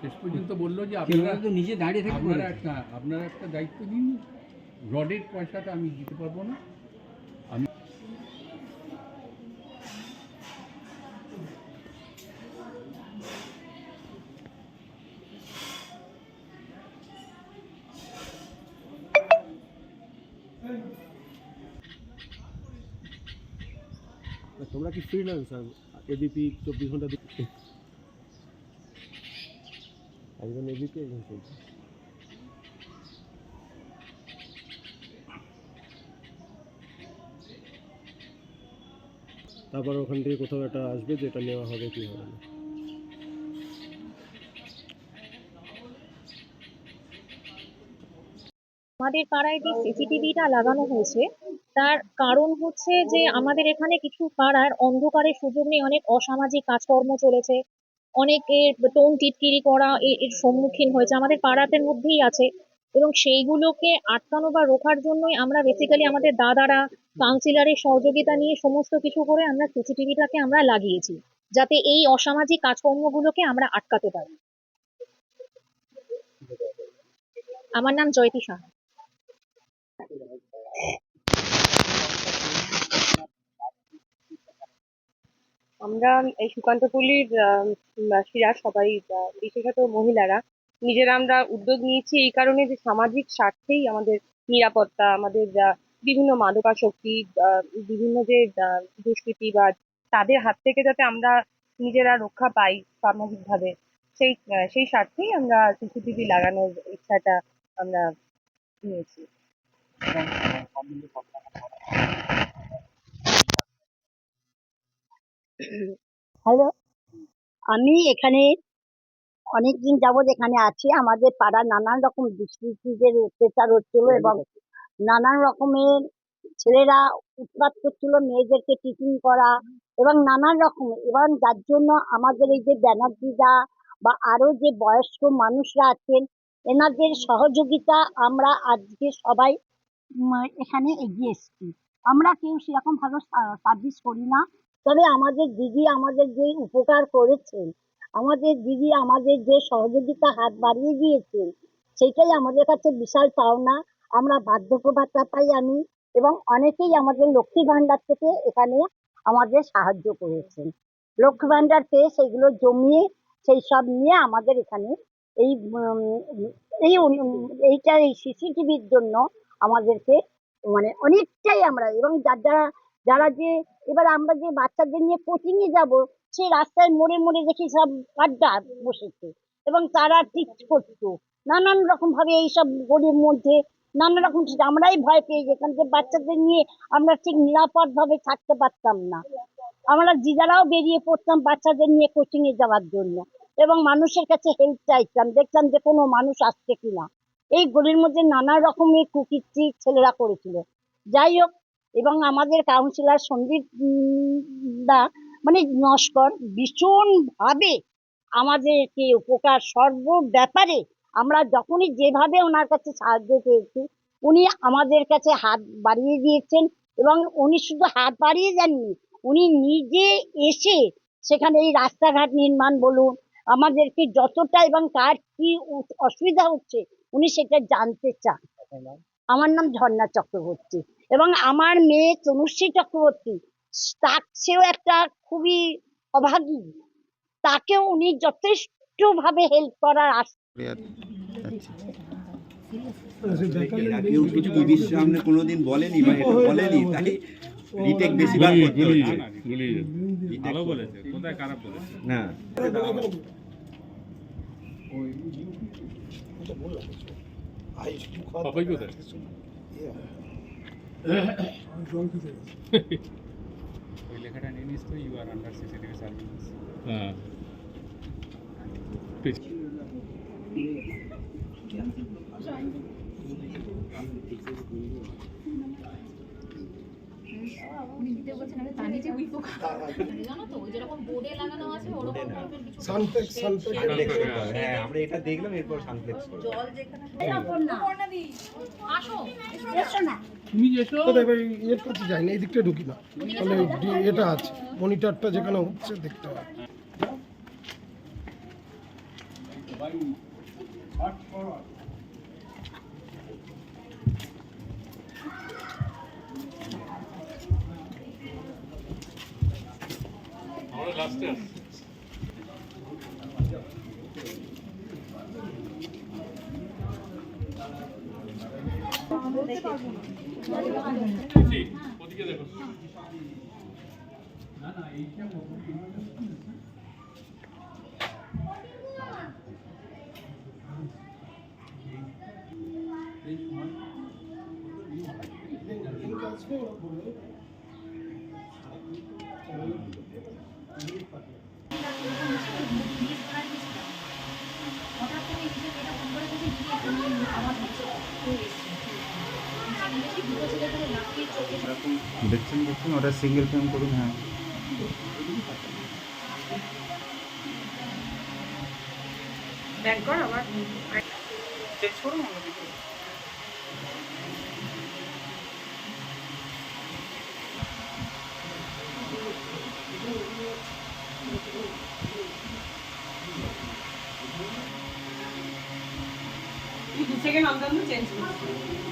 শেষ পর্যন্ত বলল যে আপনারা তো নিজে দাঁড়িয়ে থেকে আপনারা একটা আপনারা একটা দায়িত্ব দিন রডের পয়সাটা আমি দিতে পারব না। তোমরা কি ফ্রিল্যান্সার এবিপি চব্বিশ ঘণ্টা একজন এবিপি একজন তারপর ওখান থেকে কোথাও একটা আসবে, যেটা নেওয়া হবে কি হবে না। আমাদের পাড়ায় যে সিসিটিভিটা লাগানো হয়েছে তার কারণ হচ্ছে যে আমাদের এখানে কিছু পাড়ার অন্ধকারের সুযোগ নেই অনেক অসামাজিক কাজকর্ম চলেছে। অনেকের টোন টিটকিরি করা এর সম্মুখীন হয়েছে। আমাদের পাড়াতের মধ্যেই আছে এবং সেইগুলোকে আটকানো বা রোখার জন্যই আমরা বেসিক্যালি আমাদের দাদারা কাউন্সিলরের সহযোগিতা নিয়ে সমস্ত কিছু করে আমরা সিসিটিভিটাকে আমরা লাগিয়েছি যাতে এই অসামাজিক কাজকর্মগুলোকে আমরা আটকাতে পারি। আমার নাম জয়তী সাহা। আমরা এই সুকান্তপল্লীর বাসীরা সবাই বিশেষত মহিলারা নিজেরা আমরা উদ্যোগ নিয়েছি এই কারণে যে সামাজিক স্বার্থেই আমাদের নিরাপত্তা, আমাদের বিভিন্ন মাদকাসক্তি বিভিন্ন যে দুষ্কৃতিবাজ তাদের হাত থেকে যাতে আমরা নিজেরা রক্ষা পাই সামাজিকভাবে, সেই সেই স্বার্থেই আমরা সিসিটিভি লাগানোর ইচ্ছাটা আমরা নিয়েছি। হ্যালো আমি এখানে অনেকদিন যাবৎ এখানে আছি। আমাদের পাড়ার নানান রকম দুষ্কৃতীদের অত্যাচার হচ্ছিল এবং নানান রকমের ছেলেরা উৎপাত করছিল মেয়েদেরকে টিচিং করা এবং নানান রকম। এবং যার জন্য আমাদের এই যে ব্যানার্জিরা বা আরও যে বয়স্ক মানুষরা আছেন এনাদের সহযোগিতা আমরা আজকে সবাই এখানে এগিয়ে এসেছি। আমরা কেউ সেরকম ভাবে সার্ভিস করি না। তবে আমাদের দিদি আমাদের যে উপকার করেছেন, আমাদের দিদি আমাদের যে সহযোগিতা হাত বাড়িয়ে দিয়েছেন সেটাই আমাদের কাছে বিশাল পাওনা। আমরা বার্ধক্য ভাতা পাই আমি এবং অনেকেই আমাদের লক্ষ্মী ভান্ডার থেকে এখানে আমাদের সাহায্য করেছেন। লক্ষ্মী ভান্ডার পেয়ে সেগুলো জমিয়ে সেই সব নিয়ে আমাদের এখানে এই এই এইটা এই সিসিটিভির জন্য আমাদেরকে মানে অনেকটাই আমরা এবং যার যারা যারা যে, এবার আমরা যে বাচ্চাদের নিয়ে কোচিং এ যাব সেই রাস্তায় মোড়ে মোড়ে দেখি সব আড্ডা বসেছে এবং তারা টিচ করতো। নানান রকম ভাবে এইসব গলির মধ্যে নানা রকম আমরাই ভয় পেয়ে যেতাম যে বাচ্চাদের নিয়ে আমরা ঠিক নিরাপদ ভাবে থাকতে পারতাম না। আমরা দিদারাও বেরিয়ে পড়তাম বাচ্চাদের নিয়ে কোচিং এ যাওয়ার জন্য এবং মানুষের কাছে হেল্প চাইতাম, দেখতাম যে কোনো মানুষ আসছে কিনা। এই গলির মধ্যে নানা রকমের কুকীর্তি ছেলেরা করেছিল। যাই হোক এবং আমাদের কাউন্সিলর সন্দীপ দা মানে নস্কর ভীষণ ভাবে আমাদেরকে উপকার সর্ব ব্যাপারে আমরা যখনই যেভাবে ওনার কাছে সাহায্য পেয়েছি উনি আমাদের কাছে হাত বাড়িয়ে দিয়েছেন এবং উনি শুধু হাত বাড়িয়ে যাননি উনি নিজে এসে সেখানে এই রাস্তাঘাট নির্মাণ বলুন, আমাদেরকে যতটা এবং কার কি অসুবিধা হচ্ছে, উনি সেটা জানতে চান। আমার নাম ঝর্ণা চক্রবর্তী এবং আমার মেয়ে তনুশ্রী চক্রবর্তী তার সেও একটা খুবই অভাগী। তাকেও উনি যথেষ্ট ভাবে হেল্প করার আশ কেউ কিছু টিভির সামনে কোনোদিন বলেনি বা এটা বলেনি তাই রিটেক বেশিরভাগ করতে হচ্ছে ভালো বলেছে কোথায় খারাপ বলেছে? না। সবাই কোথায় ওই লেখাটা নিয়ে নিস তো ইউ আর আন্ডার সিসিটিভি হ্যাঁ সানফ্লেক্স সানফ্লেক্স হ্যাঁ আমরা এটা দেখলাম এরপর সানফ্লেক্স করব। আসো তুমি কোথায় এবার ইয়ের কাছে যাই না এই দিকটা ঢুকি না। তাহলে এটা আছে। মনিটরটা যেখানে হচ্ছে দেখতে হবে। আমরা লাস্টে আসছি জি, ওদিকে দেখছেন দেখছেন ওটা সিঙ্গেল ফ্রেম করুন হ্যাঁ। ব্যাংকর আমার দু সেকেন্ড অন্তত চেঞ্জ করছি